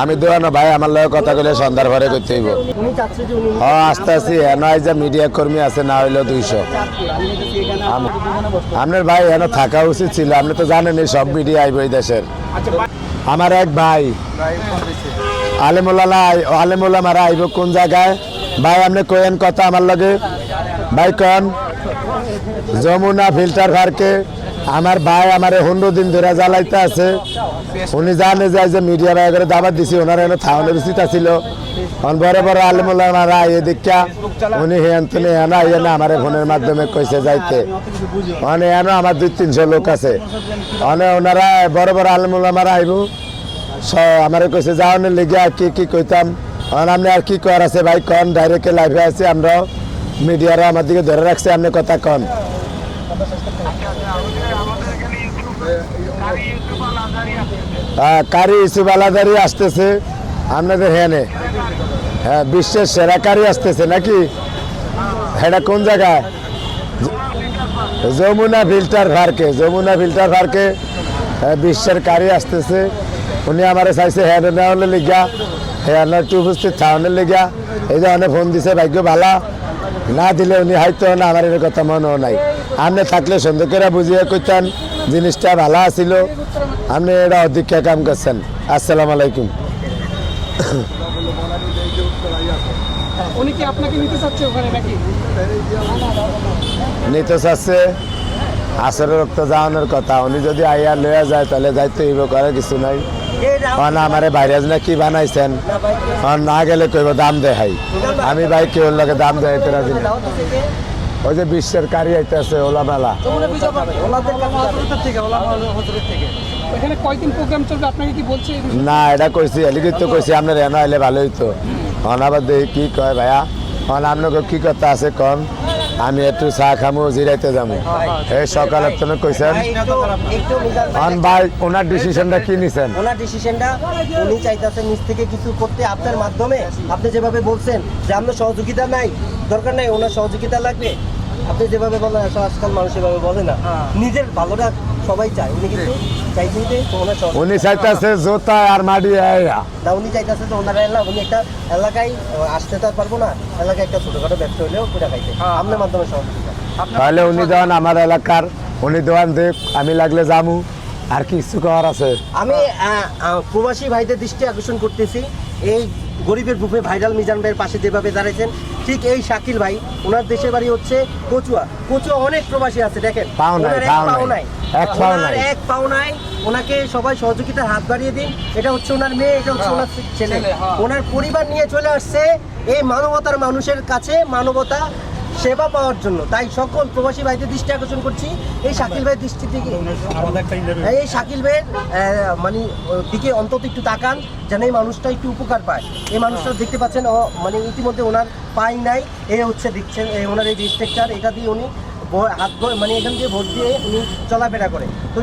আমি দোয়ানো ভাই, আমার লগে কথা কইলে সন্ধ্যার পরে করতে হইব। উনি আস্তে আস্তে উনি হ আসতে আসি এন আই যে মিডিয়া কর্মী আছে, না হইল দুইশো। আপনার ভাই এন থাকা উচিত ছিল, আপনি তো জানেন এই সব মিডিয়া আইব এই দেশের। আমার এক ভাই আলেমুল্লা আলেমুল্লা মারা আইব কোন জায়গায়? ভাই, আপনি কয়েন কথা আমার লগে? ভাই কন যমুনা ফিল্টার ফারকে আমার ভাই আমার হুন্ডো দিন ধরে জ্বালাইতে আছে। উনি জানে যায় যে মিডিয়া ভাই করে দাবার দিছি, ওনার এনে থাউনের উচিত আছিল। অন বড় বড় আলেমুল্লা মারা আইয়ে দীক্ষা উনি হেন তুমি হেন আইয়ে না আমার ফোনের মাধ্যমে কইছে যাইতে। মানে এনো আমার দুই তিনশো লোক আছে। মানে ওনারা বড় বড় আলমুল আমার আইব আমার কইছে যাওয়ানের লেগে কি কি কইতাম? এখন আপনি আর কি করার আছে ভাই? কন ডাইরেক্ট লাইভে আছে আমরা মিডিয়ারা আমার দিকে ধরে রাখছে আপনি কথা কন। হ্যাঁ, কারি ইসুফ আলাদারি আসতেছে। আপনাদের হ্যানে হ্যাঁ বিশ্বের সেরা কারি আসতেছে নাকি? এটা কোন জায়গায়? যমুনা ফিল্টার পার্কে যমুনা ফিল্টার পার্কে আহ, বিশ্বের কারি আসতেছে। উনি আমার চাইছে হেয়ার নেওয়ার লিগা। হেয়ার একটু উপস্থিত থাউনের লিগা। এই যে অনেক ফোন দিছে ভাগ্য ভালা। না দিলে উনি হয়তো না আমার কথা মনেও নাই। আপনি থাকলে সুন্দর করে বুঝিয়ে কইতেন। জিনিসটা ভালো আছিল আপনি এটা অধিক্ষা কাম করছেন। আসসালাম আলাইকুম। নিতে চাচ্ছে আসরের রক্ত যাওয়ানোর কথা। উনি যদি আইয়া লইয়া যায় তাহলে যাইতে হইব করার কিছু নাই। কারণ আমারে ভাইরাজ না কি বানাইছেন না গেলে কইব দাম দেখাই। আমি ভাই কেউ লাগে দাম দেয় তোরা দিন ওই যে বিশ্বের কারি আইতেছে ওলা মেলা এখানে কয়দিন প্রোগ্রাম চলবে? আপনাকে কি বলছে এই বিষয়ে? না এটা কইছি এলিগিত তো কইছি আপনার এনে আইলে ভালো হইতো। অনাবার দেখি কি কয় ভাইয়া। হন আপনাকে কি কথা আছে কন? আমি একটু চা খামো জিরাইতে যাব এই সকালে তুমি কইছেন ভাই, ভাই ওনার ডিসিশনটা কি নিছেন? ওনার ডিসিশনটা উনি চাইতেছেন নিজ থেকে কিছু করতে আপনার মাধ্যমে। আপনি যেভাবে বলছেন যে আপনার সহযোগিতা নাই দরকার নাই ওনার সহযোগিতা লাগবে। আপনি যেভাবে বলেন আসলে আজকাল মানুষ এভাবে বলে না। নিজের ভালোটা সবাই চায়। উনি কিন্তু চাইছেন যে ওনার উনি চাইতেছে জোতা আর মাটি না উনি চাইতেছে যে ওনার এলাকা উনি একটা এলাকায় আসতে তো পারব না এলাকায় একটা ছোটখাটো ব্যবসা হলেও করে খাইতে। আপনার মাধ্যমে সহযোগিতা তাহলে উনি যখন আমার এলাকার উনি দোকান দেখ আমি লাগলে যামু। আর কিছু করার আছে? আমি প্রবাসী ভাইদের দৃষ্টি আকর্ষণ করতেছি। এই গরিবের বুফে ভাইরাল মিজান ভাইয়ের পাশে যেভাবে দাঁড়াইছেন ঠিক এই শাকিল ভাই ওনার দেশের বাড়ি হচ্ছে কচুয়া। কচুয়া অনেক প্রবাসী আছে দেখেন। পাও এক পাও পাও নাই। নাই। এক পাও ওনার নাই। এক পাও নাই। ওনাকে সবাই সহযোগিতার হাত বাড়িয়ে দিন। এটা হচ্ছে ওনার মেয়ে এটা হচ্ছে ওনার ছেলে। ওনার পরিবার নিয়ে চলে আসছে এই মানবতার মানুষের কাছে। মানবতা সেবা পাওয়ার জন্য। তাই সকল প্রবাসী ভাইদের দৃষ্টি আকর্ষণ করছি। এই শাকিল ভাইয়ের দৃষ্টি থেকে এই শাকিল ভাইয়ের মানে দিকে অন্তত একটু তাকান যেন এই মানুষটা একটু উপকার পায়। এই মানুষটা দেখতে পাচ্ছেন মানে ইতিমধ্যে ওনার পাই নাই এ হচ্ছে দেখছেন ওনার এই যে স্ট্রাকচার এটা দিয়ে উনি হাত মানে এখান দিয়ে ভোট দিয়ে উনি চলাফেরা করে। তো